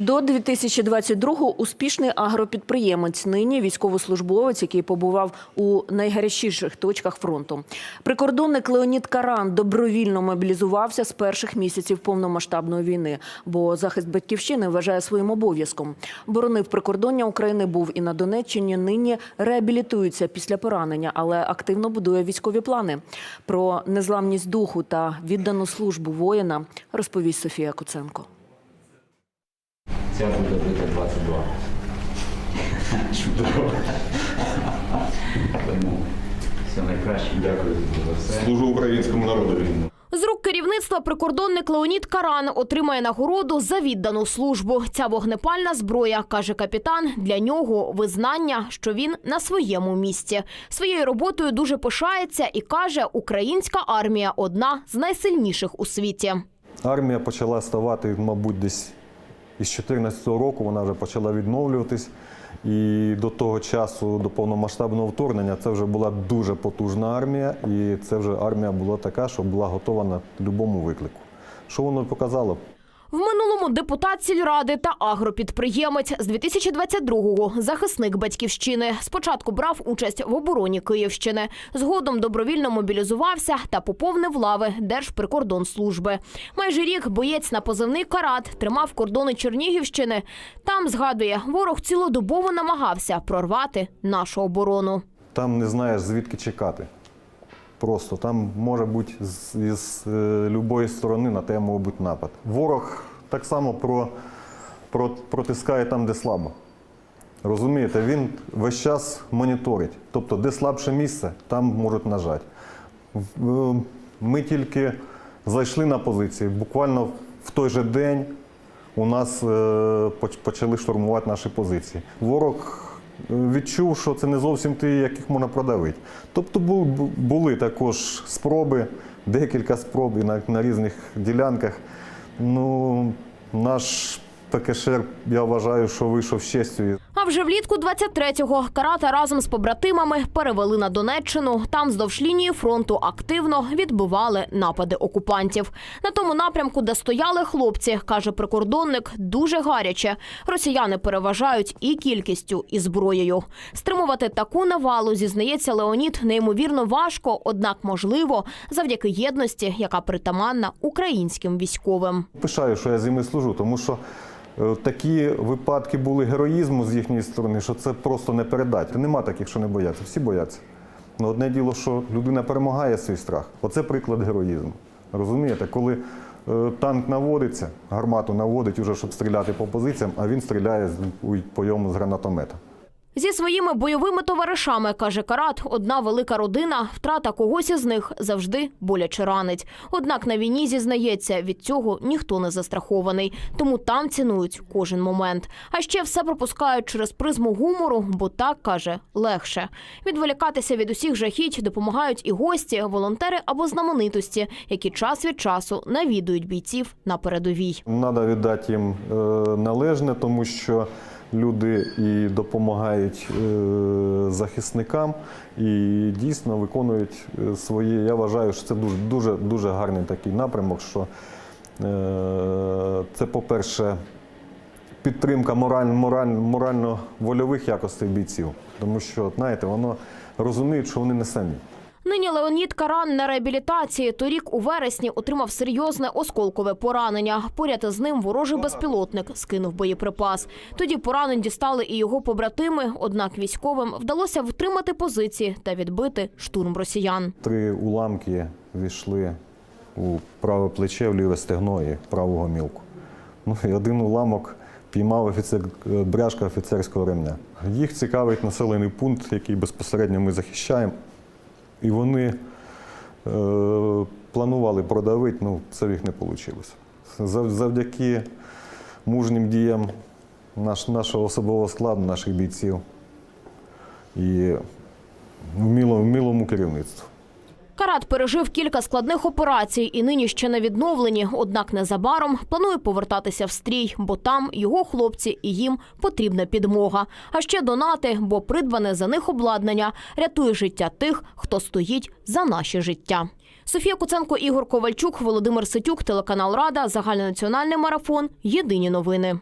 До 2022-го успішний агропідприємець, нині військовослужбовець, який побував у найгарячіших точках фронту. Прикордонник Леонід Каран добровільно мобілізувався з перших місяців повномасштабної війни, бо захист батьківщини вважає своїм обов'язком. Боронив прикордоння України, був і на Донеччині. Нині реабілітується після поранення, але активно будує військові плани. Про незламність духу та віддану службу воїна розповість Софія Куценко. Ця буде бити 22. Чудово. Тому все найкраще. Дякую за все. Служу українському народові. З рук керівництва прикордонник Леонід Каран отримає нагороду за віддану службу. Ця вогнепальна зброя, каже капітан, для нього визнання, що він на своєму місці. Своєю роботою дуже пишається і каже, українська армія одна з найсильніших у світі. Армія почала ставати, мабуть, десь із 2014 року вона вже почала відновлюватись. І до того часу, до повномасштабного вторгнення, це вже була дуже потужна армія, і це вже армія була така, що була готова на будь-якому виклику. Що воно показало? В минулому депутат сільради та агропідприємець з 2022-го захисник батьківщини. Спочатку брав участь в обороні Київщини. Згодом добровільно мобілізувався та поповнив лави Держприкордонслужби. Майже рік боєць на позивний карат тримав кордони Чернігівщини. Там згадує, ворог цілодобово намагався прорвати нашу оборону. Там не знаєш, звідки чекати. Просто там може бути з, із е, любої сторони на тебе може бути напад. Ворог так само про, про, протискає там, де слабо. Розумієте, він весь час моніторить. Тобто, де слабше місце, там можуть нажати. Е, Ми тільки зайшли на позиції. Буквально в той же день у нас е, почали штурмувати наші позиції. Ворог відчув, що це не зовсім ті, яких можна продавити. Тобто бу- бу- були також спроби, декілька спроб на, на різних ділянках. Ну, наш ПКШР, я вважаю, що вийшов з честю. Вже влітку 23-го карата разом з побратимами перевели на Донеччину. Там вздовж лінії фронту активно відбивали напади окупантів. На тому напрямку, де стояли хлопці, каже прикордонник, дуже гаряче. Росіяни переважають і кількістю, і зброєю. Стримувати таку навалу, зізнається Леонід, неймовірно важко, однак можливо, завдяки єдності, яка притаманна українським військовим. Пишаю, що я з ними служу, тому що такі випадки були героїзму з їхньої сторони, що це просто не передати. Нема таких, що не бояться. Всі бояться. Ну, одне діло, що людина перемагає свій страх. Оце приклад героїзму. Розумієте, коли е, танк наводиться, гармату наводить уже, щоб стріляти по позиціям, а він стріляє по йому з гранатомета. Зі своїми бойовими товаришами, каже Карат, одна велика родина, втрата когось із них завжди боляче ранить. Однак на війні зізнається, від цього ніхто не застрахований, тому там цінують кожен момент. А ще все пропускають через призму гумору, бо так каже легше. Відволікатися від усіх жахіть допомагають і гості, волонтери або знаменитості, які час від часу навідують бійців на передовій. Треба віддати їм е, належне, тому що люди і допомагають е, захисникам і дійсно виконують е, свої. Я вважаю, що це дуже дуже дуже гарний такий напрямок. Що е, це, по-перше, підтримка мораль, мораль, морально-вольових якостей бійців, тому що знаєте, воно розуміють, що вони не самі. Нині Леонід Каран на реабілітації. Торік у вересні отримав серйозне осколкове поранення. Поряд із ним ворожий безпілотник скинув боєприпас. Тоді поранень дістали і його побратими. Однак військовим вдалося втримати позиції та відбити штурм росіян. Три уламки війшли у праве плече, в ліве стегно і праву гомілку. Ну і один уламок піймав офіцер, бряшка офіцерського ремня. Їх цікавить населений пункт, який безпосередньо ми захищаємо. І вони е, планували продавити, ну це в їх не вийшло. Завдяки мужнім діям наш, нашого особового складу, наших бійців і вмілому, керівництву. Карат пережив кілька складних операцій і нині ще на відновленні. Однак незабаром планує повертатися в стрій, бо там його хлопці і їм потрібна підмога. А ще донати, бо придбане за них обладнання рятує життя тих, хто стоїть за наші життя. Софія Куценко, Ігор Ковальчук, Володимир Ситюк, телеканал Рада, загальнонаціональний марафон. Єдині новини.